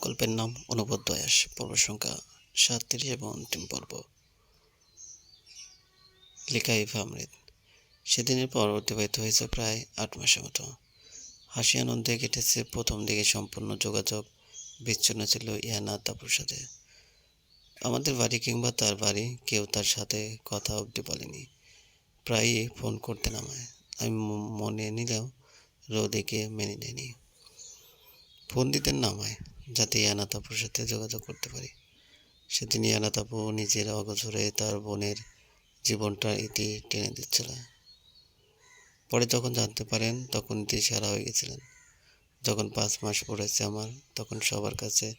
গল্পের নাম অনুবদ্ধ আয়াস। পর্ব সংখ্যা সাতত্রিশ এবং অন্তিম পর্ব। লেখা ইফা আমৃত সেদিনের পর অতিবাহিত হয়েছে প্রায় আট মাসের মতো। হাসি আনন্দে কেটেছে প্রথম দিকে সম্পূর্ণ যোগাযোগ, বিচ্ছিন্ন ছিল ইয়ানা তাপুর সাথে। আমাদের বাড়ি কিংবা তার বাড়ি কেউ তার সাথে কথা অবধি বলেনি। প্রায়ই ফোন করতে নামায়। আমি মনে নিলেও রোদেকে মেনে নেয়নি। ফোন দিতে নামায়। যাতে ইয়ানা তাপুর সাথে যোগাযোগ করতে পারি। সেদিন ইয়ানা তাপু নিজের অগোচরে তার বোনের জীবনটার ইতি টেনে দিচ্ছিল। পরে যখন জানতে পারেন, তখন দিশেহারা হয়ে গেছিলেন। যখন পাঁচ মাস পড়েছে আমার, তখন সবার কাছে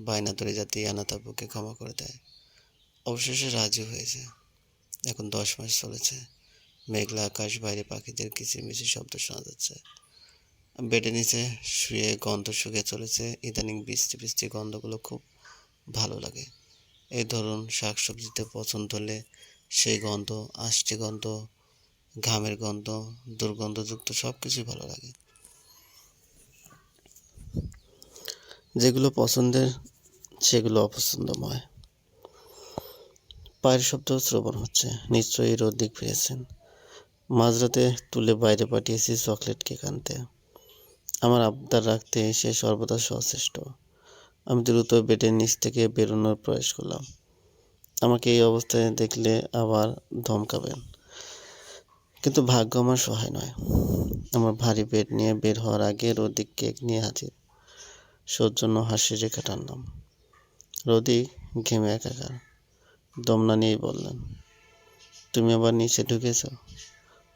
বায়না ধরে যাতে ইয়ানা তাপুকে ক্ষমা করে দেয়। অবশেষে রাজি হয়েছে। এখন দশ মাস চলেছে। মেঘলা আকাশ, বাইরে পাখিদের কিচিরমিচির শব্দ শোনা যাচ্ছে। বেডের নিচে শুয়ে গন্ধ শুকিয়ে চলেছে। ইদানিং বৃষ্টি বৃষ্টি গন্ধগুলো খুব ভালো লাগে। এই ধরুন শাকসবজিতে পছন্দ হলে সেই গন্ধ, আষ্টি গন্ধ, ঘামের গন্ধ, দুর্গন্ধযুক্ত সব কিছুই ভালো লাগে। যেগুলো পছন্দের, সেগুলো অপছন্দময়। পায়ের শব্দ শ্রবণ হচ্ছে। নিশ্চয়ই রোদ্দিক ফিরেছেন। মাঝরাতে তুলে বাইরে পাঠিয়েছি চকলেট কেক আনতে। আমার আবদার রাখতে সে সর্বদা সচেষ্ট আমি দ্রুত বেডের নিচ থেকে বেরোনোর প্রয়াস করলাম। আমাকে এই অবস্থায় দেখলে আবার ধমকাবেন। কিন্তু ভাগ্য আমার সহায় নয়। আমার ভারী বেড নিয়ে বের হওয়ার আগে রোদিক কেক নিয়ে হাজির। সৌজন্য হাসি রেখে টানলাম। রোদিক ঘেমে একাকার। দমনা নিয়েই বললেন, তুমি আবার নিচে ঢুকেছ?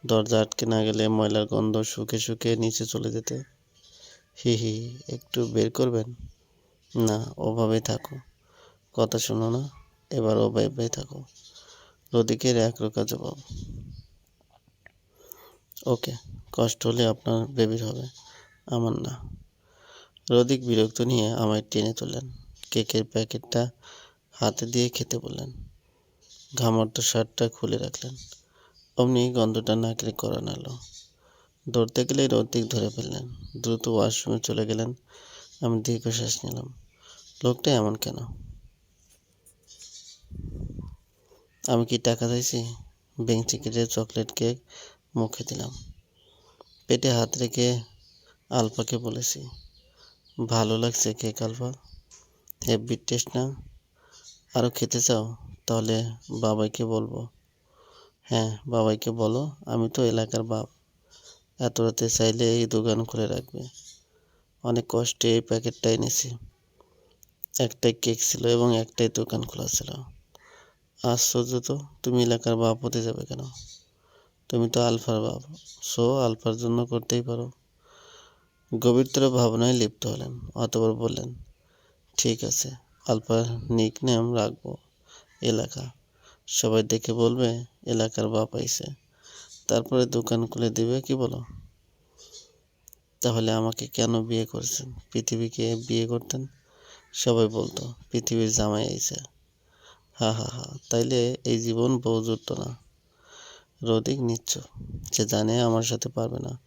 দরজা আটকে না গেলে ময়লার গন্ধ শুকে শুকে নিচে চলে যেতে হি হি, একটু বের করবেন? না, ওভাবেই থাকো। কথা শোনো না, এবার ওভাবেই থাকো। রদিকের একরোকা জবাব। ওকে, কষ্ট হলে আপনার বেবির হবে। আমার না। রদিক বিরক্ত নিয়ে আমায় টেনে তোলেন। কেকের প্যাকেটটা হাতে দিয়ে খেতে বললেন। ঘামর্ত শার্টটা খুলে রাখলেন। অমনি গন্ধটা নাকলে করা নালো দৌড়তে গেলে রদ্দিক ধরে ফেললেন। দ্রুত ওয়াশরুমে চলে গেলেন। আমি দীর্ঘশ্বাস নিলাম। লোকটা এমন কেন? আমি কি টাকা চাইছি বেঞ্চি কেটে চকলেট কেক মুখে দিলাম। পেটে হাত রেখে আলফাকে বলেছি, ভালো লাগছে কেক, আলফা। হেভি টেস্ট না? আরও খেতে চাও? তাহলে বাবাইকে বলব। হ্যাঁ বাবাইকে বলো। আমি তো এলাকার বাপ। এত রাতে চাইলে এই দোকান খুলে রাখবে। অনেক কষ্টে এই প্যাকেটটা এনেছি। একটাই কেক ছিল এবং একটাই দোকান খোলা ছিল। আশ্চর্য তো, তুমি এলাকার বাপ হতে যাবে কেন? তুমি তো আলফার বাপ সো আলফার জন্য করতেই পারো। গভীরতর ভাবনায় লিপ্ত হলেন অতবার বললেন, ঠিক আছে, আলফার নিক নেম রাখব, এলাকা। সবাই দেখে বলবে, এলাকার বাপ আইছে। তারপরে দোকান খুলে দিবে, কি বলো? তাহলে আমাকে কেন বিয়ে করেছেন? পৃথিবীকে বিয়ে করতেন? সবাই বলতো, পৃথিবীর জামাই আইছে। হা হা হা, তাইলে এই জীবন বউ জুটতো না। রোদিক নিচ্ছ, সে জানে আমার সাথে পারবে না।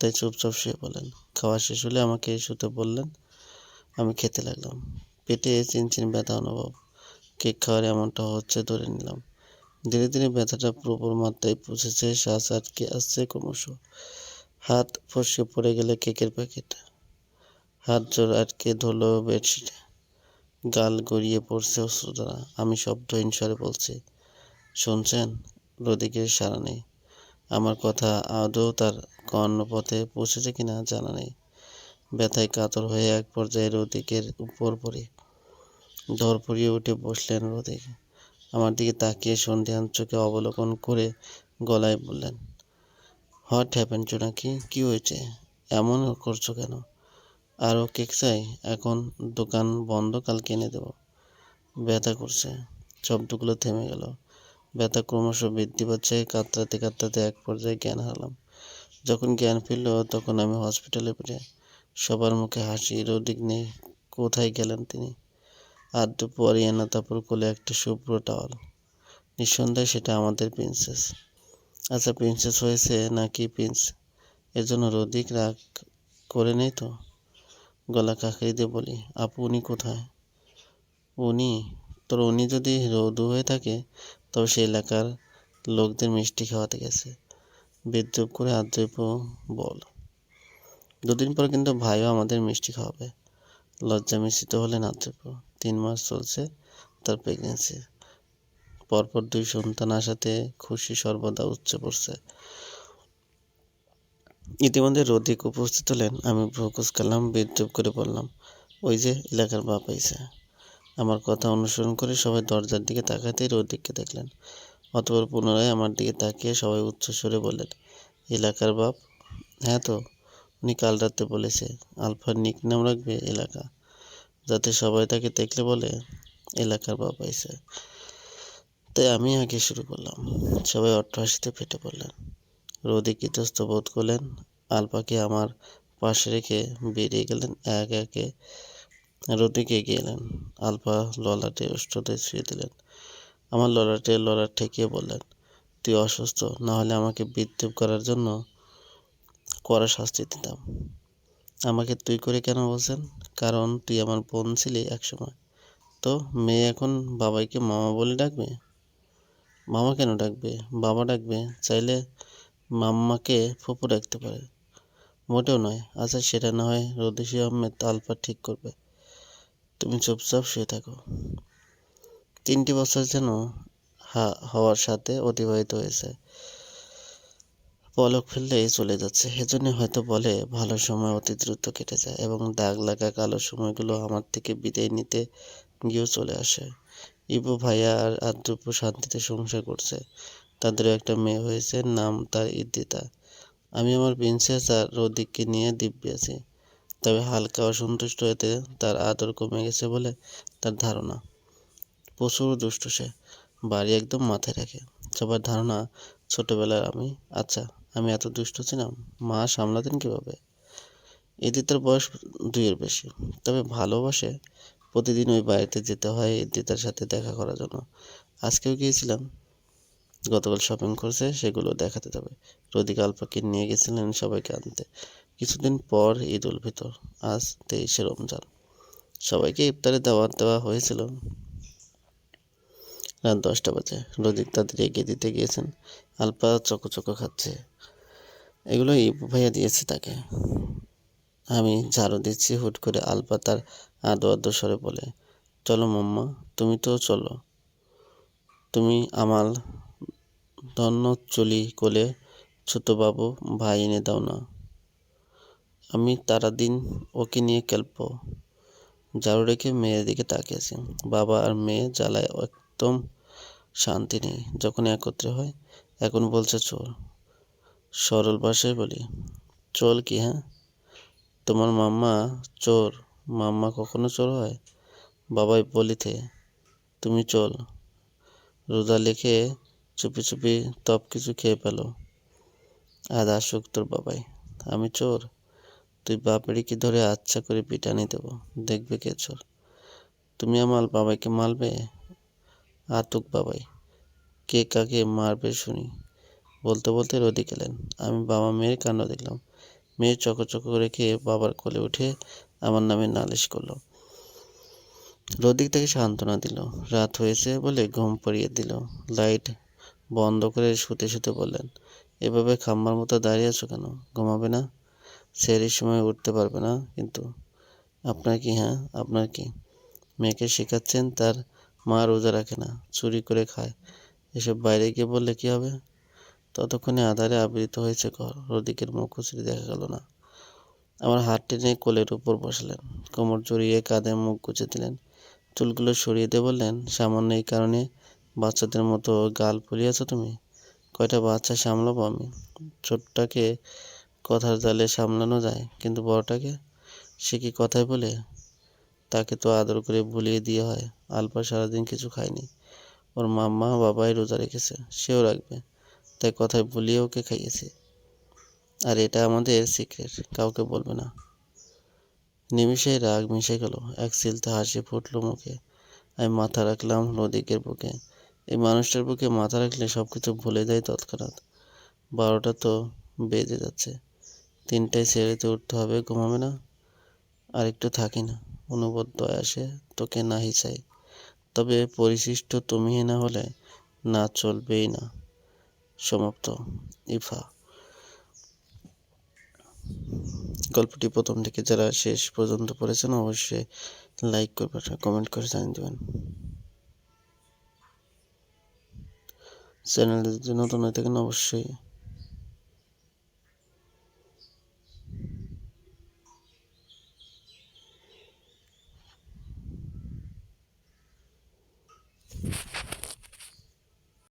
তাই চুপচাপ শুয়ে বলেন খাওয়া শেষ হলে আমাকে শুতে বললেন, আমি খেতে লাগলাম। পেটে চিনচিন ব্যথা অনুভব। কেক খাওয়ার এমনটা হচ্ছে ধরে নিলাম। ধীরে ধীরে ব্যথাটা পুরোপুর মাত্রায় পৌঁছেছে, শ্বাস আটকে আসছে ক্রমশ। হাত ফসকে পড়ে গেলে কেকের প্যাকেট। হাত জোর আটকে ধরলো বেডশিটে। গাল গড়িয়ে পড়ছে অশ্রুধারা। আমি শব্দহীন স্বরে বলছি, শুনছেন? রদিকের সারা নেই। আমার কথা আদৌ তার কর্ণপথে পৌঁছেছে কিনা জানা নেই। ব্যথায় কাতর হয়ে এক পর্যায়ে রদিকের উপর পড়ে। ধর পড়িয়ে উঠে বসলেন রদিক। আমার দিকে তাকিয়ে সন্ধিহান চোখে অবলোকন করে গলায় বললেন হোয়াট হ্যাপেন নাকি? কি হয়েছে? এমন করছ কেন? আরও কেক চাই? এখন দোকান বন্ধ, কালকে এনে দেবো। ব্যথা করছে। শব্দগুলো থেমে গেল। ব্যথা ক্রমশ বৃদ্ধি পাচ্ছে। কাতরাতে কাতরাতে এক পর্যায়ে জ্ঞান হারালাম। যখন জ্ঞান ফিরল, তখন আমি হসপিটালে পেটে সবার মুখে হাসি, রোদিক নেই কোথায় গেলেন তিনি? আদ্য পরে এনা তারপর কোলে একটা শুভ্র টাওয়াল। নিঃসন্দেহে সেটা আমাদের প্রিন্সেস আচ্ছা প্রিন্সেস হয়েছে নাকি প্রিন্স এর জন্য রোদিক রাগ করে নেই তো? গলা কাকড়ি দিয়ে বলি, আপু, উনি কোথায়? উনি? তোর উনি যদি রৌদু হয়ে থাকে, তবে সে এলাকার লোকদের মিষ্টি খাওয়াতে গেছে। বিদ্রুপ করে আদ্রৈপ বল, দুদিন পর কিন্তু ভাইও আমাদের মিষ্টি খাওয়াবে। লজ্জা মিশ্রিত হলেন আদ্রৈপ। তিন মাস চলছে তার প্রেগনেন্সি পরপর দুই সন্তান আসাতে খুশি সর্বদা উচ্চ পড়ছে। ইতিমধ্যে রোদিক উপস্থিত হলেন, আমি ভ্রু কুচকালাম বিদ্রুপ করে বললাম, ওই যে এলাকার বাপ আইছে। আমার কথা অনুসরণ করে সবাই দরজার দিকে তাকাতেই রোদিককে দেখলেন। অতপর পুনরায় আমার দিকে তাকিয়ে সবাই উচ্চস্বরে বললেন, এলাকার বাপ? হ্যাঁ তো, উনি কাল রাতে বলেছে, আলফার নিক নাম রাখবে এলাকা। যাতে সবাই তাকে দেখলে বলে, এলাকার বাপ আইছে। তাই আমি আগে শুরু করলাম। সবাই অট্টহাসিতে ফেটে পড়লেন। রোদিক ইতস্ত বোধ করলেন, আলপাকে আমার পাশে রেখে বেরিয়ে গেলেন, এক একে রোদিক এগিয়ে এলেন। আলপা ললাটে উষ্ঠতে শুয়ে দিলেন। আমার ললাটে ললাট ঠেকিয়ে বললেন, তুই অসুস্থ, না হলে আমাকে বিদ্রুপ করার জন্য কড়া শাস্তি দিতাম। আমাকে তুই করে কেন বলছেন? কারণ তুই আমার বোন ছিলি একসময়। তো মেয়ে এখন বাবাইকে মামা বলে ডাকবে? মামা কেন ডাকবে? বাবা ডাকবে, চাইলে মাম্মাকে ফুপু ডাকতে পারে। মোটেও নয় আচ্ছা সেটা না হয় রদিসি আহমেদ তালপা ঠিক করবে। তুমি চুপচাপ শুয়ে থাকো। তিনটি বছর যেন হা, হওয়ার সাথে অতিবাহিত হয়েছে। পলক ফেললেই চলে যাচ্ছে। এজন্য হয়তো বলে, ভালো সময় অতি দ্রুত কেটে যায় এবং দাগ লাগা কালো সময়গুলো আমার থেকে বিদায় নিতে গিয়েও চলে আসে। ইবু ভাইয়া আর আদ্রুপু শান্তিতে সংসার করছে। তাদেরও একটা মেয়ে হয়েছে, নাম তার ইদ্দিতা আমি আমার প্রিন্সেস আর রোদিককে নিয়ে দিব্যি আছি, তবে হালকা অসন্তুষ্ট হতে তার আদর কমে গেছে বলে তার ধারণা। প্রচুর দুষ্ট সে, বাড়ি একদম মাথায় রাখে। সবার ধারণা ছোটবেলার আমি। আচ্ছা আমি এত দুষ্ট ছিলাম মা সামলাতেন কীভাবে? ইদিতার বয়স দুইয়ের বেশি, তবে ভালোবাসে প্রতিদিন ওই বাড়িতে যেতে হয় ইদিতার সাথে দেখা করার জন্য। আজকেও গিয়েছিলাম, গতকাল শপিং করছে, সেগুলো দেখাতে যাবে। রদিক আলপাকে নিয়ে গেছিলেন সবাইকে আনতে। কিছুদিন পর ঈদ উল ফিতর, আজ তেইশে রমজান। সবাইকে ইফতারে দাওয়াত দেওয়া হয়েছিল রাত দশটা বাজে। রদিক তাদের এগিয়ে দিতে গিয়েছেন। আলপা চকো চকো খাচ্ছে। এগুলো ইপু ভাইয়া দিয়েছে তাকে। আমি ঝাড়ু দিচ্ছি হুট করে আলপা তার আদো আদো স্বরে বলে, চলো মাম্মা, তুমি তো চলো। তুমি আমার ধন্য চলি কোলে ছোটবাবু, ভাই এনে দাও না। আমি তারা দিন ওকে নিয়ে খেলব। ঝাড়ু রেখে মেয়ের দিকে তাকিয়েছি। বাবা আর মেয়ে জ্বালায় একদম শান্তি নেই, যখন একত্রে হয়, এখন বলছে চোর। সরল ভাষায় বলি, চল কি হ্যাঁ? তোমার মাম্মা চোর, মাম্মা কখনো চোর হয়? বাবাই বলিতে, তুমি চল। রোজা লিখে চুপি চুপি তপ কিছু খেয়ে পেল আসুক তোর বাবাই, আমি চোর। তুই বাপড়িকে ধরে আচ্ছা করে পিটানি দেব, দেখবে কে চোর। তুমি আমার বাবাইকে মারবে? আতুক বাবাই, কে কাকে মারবে শুনি। বলতে বলতে রোদি গেলেন। আমি বাবা মেয়ের কাণ্ড দেখলাম। মেয়ে চকচক করে খেয়ে বাবার কোলে উঠে আমার নামে নালিশ করল। রোদিক তাকে সান্ত্বনা দিল। রাত হয়েছে বলে ঘুম পড়িয়ে দিল। লাইট বন্ধ করে শুতে শুতে বললেন, এভাবে খাম্বার মতো দাঁড়িয়ে আছো কেন? ঘুমাবে না? সেরির সময় উঠতে পারবে না কিন্তু। আপনার কি হ্যাঁ? আপনার কি? মেয়েকে শেখাচ্ছেন, তার মা রোজা রাখে না, চুরি করে খায়। এসব বাইরে গিয়ে বললে কি হবে? ততক্ষণে আধারে আবৃত হয়েছে ঘর। রদিকের মুখ খুচরি দেখা গেল না। আমার হাত টেনে কোলের উপর বসলেন। কোমর জড়িয়ে কাঁধে মুখ গুজে দিলেন। চুলগুলো সরিয়ে দিয়ে বললেন, সামান্য এই কারণে বাচ্চাদের মতো গাল ফুলিয়েছ তুমি? কয়টা বাচ্চা সামলাবো আমি? ছোটটাকে কথার জালে সামলানো যায়, কিন্তু বড়টাকে? সে কি কথায় বলে? তাকে তো আদর করে ভুলিয়ে দিয়ে হয়। আলপা সারাদিন কিছু খায়নি। ওর মাম্মা বাবাই রোজা রেখেছে, সেও রাখবে। তাই কথায় বলিয়ে ওকে খাইয়েছে। আর এটা আমাদের সিক্রেট কাউকে বলবে না। নিমিষেই রাগ মিশে গেল। এক সিলতে হাসি ফুটলো মুখে। আমি মাথা রাখলাম রদিকের বুকে। এই মানুষটার বুকে মাথা রাখলে সব কিছু ভুলে যায় তৎক্ষণাৎ। বারোটা তো বেজে যাচ্ছে। তিনটায় ছেড়েতে উঠতে হবে, ঘুমাবে না? আর একটু থাকি না। অনুবদ্ধ আসে তোকে নাহি চাই। তবে পরিশিষ্ট তুমি না হলে না চলবেই না। সমাপ্ত ইফা গল্পটি প্রথম থেকে যারা শেষ পর্যন্ত পড়েছেন, অবশ্যই লাইক করবেন কমেন্ট করে জানিয়ে দেবেন চ্যানেল যদি নতুন হয়ে থাকেন, অবশ্যই